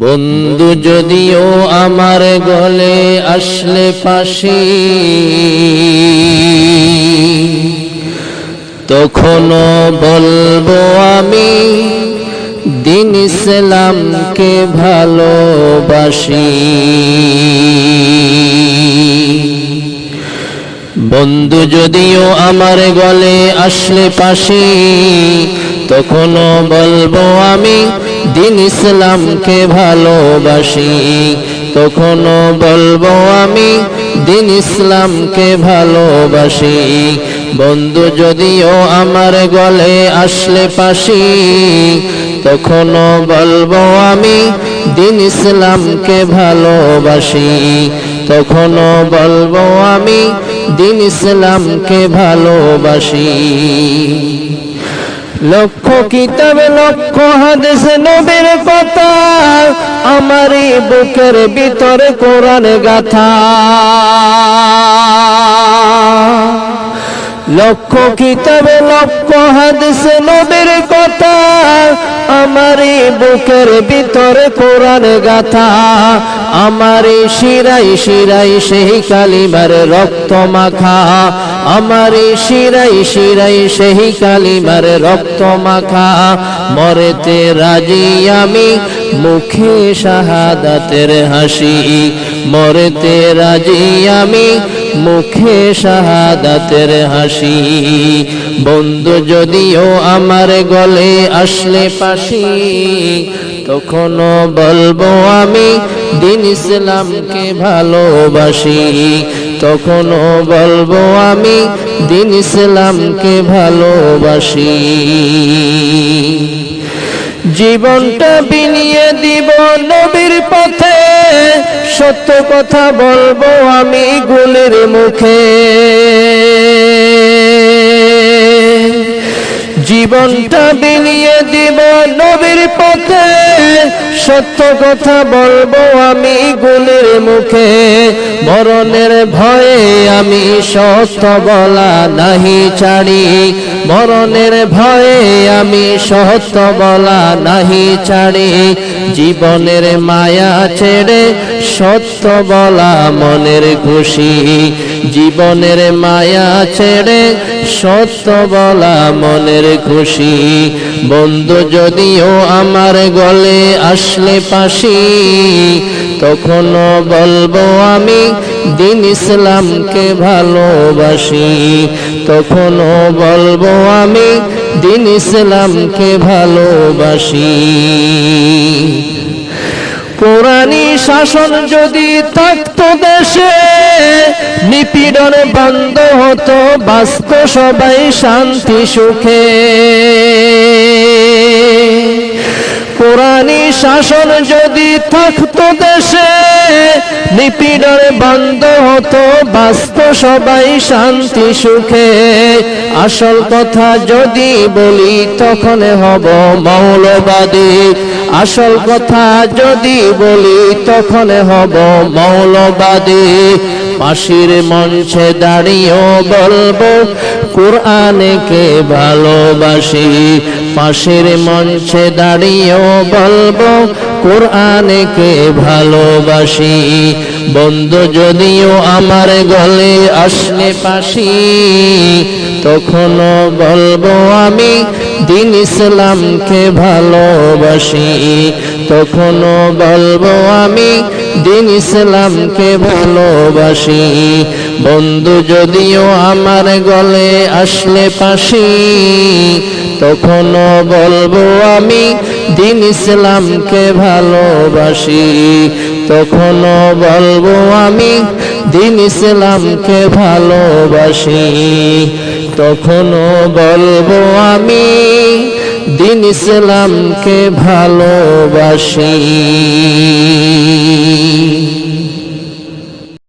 বন্ধু যদিও আমার গলে আসলে পাশে তখনও বলব আমি দিন ইসলামকে ভালোবাসি। বন্ধু যদিও আমার গলে আসলে পাশে, তখনও বলব আমি দিন ইসলামকে ভালোবাসি। তখনও বলব আমি দিন ইসলামকে ভালোবাসি। বন্ধু যদিও আমার গলে আসলে পাশি, তখনও বলব আমি দিন ইসলামকে ভালোবাসি। তখনও বলব আমি দিন ইসলামকে ভালোবাসি। লক্ষ কিতাবে, লক্ষ হাদিস, নবীর কথা আমার এই বুকের ভিতরে কোরআন গাথা। লক্ষ কিতাবে, লক্ষ হাদিস নবীর কথা। আমার বুকের ভিতরে কোরআন গাথা। আমার এই শিরাই শিরাই সেই কালিমার রক্ত মাখা। আমার এই শিরাই শিরাই সেই কালিমার রক্ত মাখা। মরেতে রাজি আমি মুখে শাহাদাতের হাসি, মরেতে রাজি আমি। মুখে শাহাদাতের হাসি, বন্ধু যদিও আমার গলে আসলে পাশি তখনও বলব আমি দিন ইসলামকে ভালোবাসি। তখনও বলব আমি দিন ইসলামকে ভালোবাসি। জীবনটা বিনিয়ে দিব নবীর পথে। সত্য কথা বলব আমি গুলির মুখে। জীবনটা বিলিয়ে দিব নবীর পথে। সত্য কথা বলব আমি গুলির মুখে। মরণের ভয়ে আমি সত্য বলা নাহি ছাড়ি। মরণের ভয়ে আমি সত্য বলা নাহি ছাড়ি। জীবনের মায়া ছেড়ে সত্য বলা মনের খুশি। জীবনের মায়া ছেড়ে সত্য বলা মনের খুশি। বন্ধু, যদিও আমার গলে আসলে পাশি, তখনও বলব আমি দিন ইসলামকে ভালোবাসি। তখনও বলব আমি দিন ইসলামকে ভালোবাসি। কোরআনী শাসন যদি থাকতো দেশে, নিপীড়ন বন্ধ হতো, বাস্ত সবাই শান্তি, সুখে। কোরআনী শাসন যদি থাকতো দেশে নিপীড়ন বন্ধ হতো, বাস্ত সবাই শান্তি, সুখে। আসল কথা যদি বলি, তখন হব মৌলবাদী। আসল কথা যদি বলি, তখন হব মৌলবাদী। পাশির মঞ্চে দাঁড়িয়েও বলব কোরআনকে ভালোবাসি। পাশের মঞ্চে দাঁড়িয়েও বলব, কোরআনকে ভালোবাসি। বন্ধু, যদিও আমার গলে আসলে পাশি, তখনও বলব আমি দিন ইসলামকে ভালোবাসি। তখনও বলব আমি দিন ইসলামকে ভালোবাসি। বন্ধু, যদিও আমার গলে আসলে পাশি তখনও বলব আমি দিন ইসলামকে ভালোবাসি। তখনও বলব আমি দিন ইসলামকে ভালোবাসি। তখনও বলব আমি দিন ইসলামকে ভালোবাসি।